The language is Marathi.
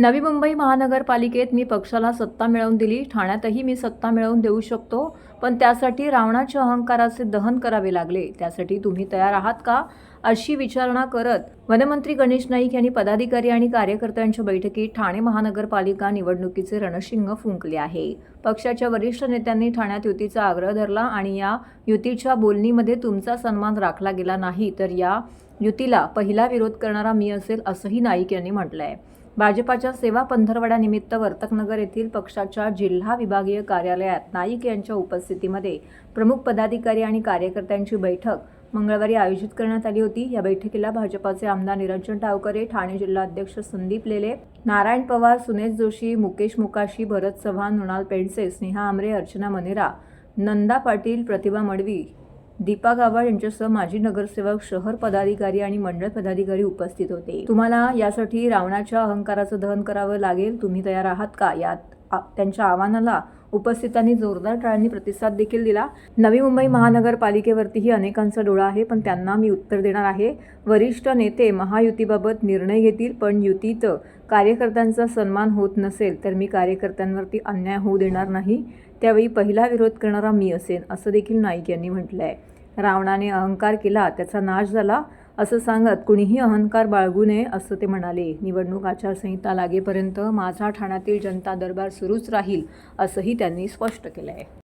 नवी मुंबई महानगरपालिकेत मी पक्षाला सत्ता मिळवून दिली. ठाण्यातही मी सत्ता मिळवून देऊ शकतो. पण त्यासाठी रावणाच्या अहंकाराचे दहन करावे लागले. त्यासाठी तुम्ही तयार आहात का? अशी विचारणा करत वनमंत्री गणेश नाईक यांनी पदाधिकारी आणि कार्यकर्त्यांच्या बैठकीत ठाणे महानगरपालिका निवडणुकीचे रणशिंग फुंकले आहे. पक्षाच्या वरिष्ठ नेत्यांनी ठाण्यात युतीचा आग्रह धरला आणि या युतीच्या बोलणीमध्ये तुमचा सन्मान राखला गेला नाही तर या युतीला पहिला विरोध करणारा मी असेल असंही नाईक यांनी म्हटलं आहे भाजपाच्या सेवा पंधरवड्यानिमित्त वर्तकनगर येथील पक्षाच्या जिल्हा विभागीय कार्यालयात नाईक यांच्या उपस्थितीमध्ये प्रमुख पदाधिकारी आणि कार्यकर्त्यांची बैठक मंगळवारी आयोजित करण्यात आली होती. या बैठकीला भाजपाचे आमदार निरंजन टावकरे ठाणे जिल्हा अध्यक्ष संदीप लेले नारायण पवार सुनेश जोशी मुकेश मुकाशी भरत चव्हाण मृणाल पेंडसे स्नेहा आमरे अर्चना मनेरा नंदा पाटील प्रतिभा मडवी दीपा गावड यांच्यासह माजी नगरसेवक शहर पदाधिकारी आणि मंडळ पदाधिकारी उपस्थित होते. तुम्हाला यासाठी रावणाच्या अहंकाराचं दहन करावं लागेल. तुम्ही तयार आहात का? यात आ- त्यांच्या आव्हानाला उपस्थितांनी जोरदार टाळ्यांनी प्रतिसाद देखील दिला. नवी मुंबई महानगरपालिकेवरतीही अनेकांचा डोळा आहे पण त्यांना मी उत्तर देणार आहे. वरिष्ठ नेते महायुतीबाबत निर्णय घेतील पण युतीत कार्यकर्त्यांचा सन्मान होत नसेल तर मी कार्यकर्त्यांवरती अन्याय होऊ देणार नाही. त्यावेळी पहिला विरोध करणारा मी असेन असं देखील नाईक यांनी म्हटलं आहे रावणाने अहंकार केला त्याचा नाश झाला असं सांगत कुणीही अहंकार बाळगू नये असं ते म्हणाले. निवडणूक आचारसंहिता लागेपर्यंत माझा ठाण्यातील जनता दरबार सुरूच राहील असंही त्यांनी स्पष्ट केलं आहे